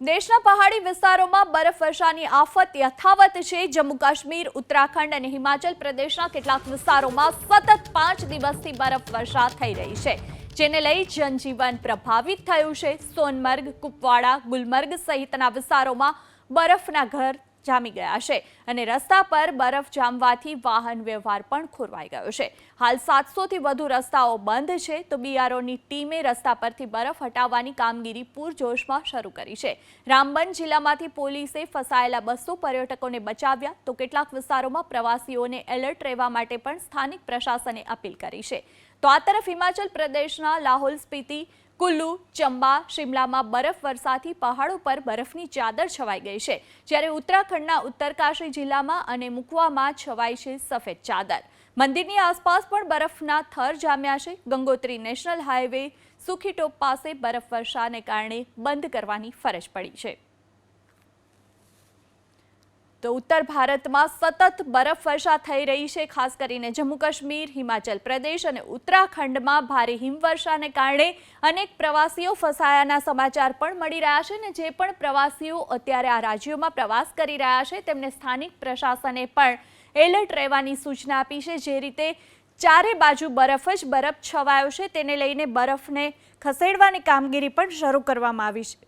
દેશના પહાડી વિસ્તારોમાં બરફવર્ષાની આફત યથાવત છે. જમ્મુ કાશ્મીર, ઉત્તરાખંડ અને હિમાચલ પ્રદેશના કેટલાક વિસ્તારોમાં સતત પાંચ દિવસથી બરફવર્ષા થઈ રહી છે, જેને લઈ જનજીવન પ્રભાવિત થયું છે. સોનમર્ગ, કુપવાડા, ગુલમર્ગ સહિતના વિસ્તારોમાં બરફના ઘર જામી ગયા છે અને રસ્તા પર બરફ જામવાથી વાહન વ્યવહાર પણ ખોરવાઈ ગયો છે. હાલ સાતસોથી વધુ રસ્તાઓ બંધ છે તો બીઆરઓની ટીમે રસ્તા પરથી બરફ હટાવવાની કામગીરી પૂરજોશમાં શરૂ કરી છે. રામબન જિલ્લામાંથી પોલીસે ફસાયેલા બસો પર્યટકોને બચાવ્યા તો કેટલાક વિસ્તારોમાં પ્રવાસીઓને એલર્ટ રહેવા માટે પણ સ્થાનિક પ્રશાસને અપીલ કરી છે. તો આ તરફ હિમાચલ પ્રદેશના લાહોલ સ્પીતિ કુલ્લુ, ચંબા, શિમલામાં બરફ વરસાથી પહાડો પર બરફની ચાદર છવાઈ ગઈ છે. જ્યારે ઉત્તરાખંડના ઉત્તરકાશી જિલ્લામાં અને મુકવામાં છવાઈ છે સફેદ ચાદર. મંદિરની આસપાસ પણ બરફના થર જામ્યા છે. ગંગોત્રી નેશનલ હાઈવે સુખીટોપ પાસે બરફ વર્ષાને કારણે બંધ કરવાની ફરજ પડી છે. તો ઉત્તર ભારતમાં સતત બરફવર્ષા થઈ રહી છે, ખાસ કરીને જમ્મુ કાશ્મીર, હિમાચલ પ્રદેશ અને ઉત્તરાખંડમાં ભારે હિમવર્ષાને કારણે અનેક પ્રવાસીઓ ફસાયાના સમાચાર પણ મળી રહ્યા છે ને જે પણ પ્રવાસીઓ અત્યારે આ રાજ્યોમાં પ્રવાસ કરી રહ્યા છે, તેમને સ્થાનિક પ્રશાસને પણ એલર્ટ રહેવાની સૂચના આપી છે, જે રીતે ચારે બાજુ બરફ જ બરફ છવાયો છે, તેને લઈને બરફને ખસેડવાની કામગીરી પણ શરૂ કરવામાં આવી છે.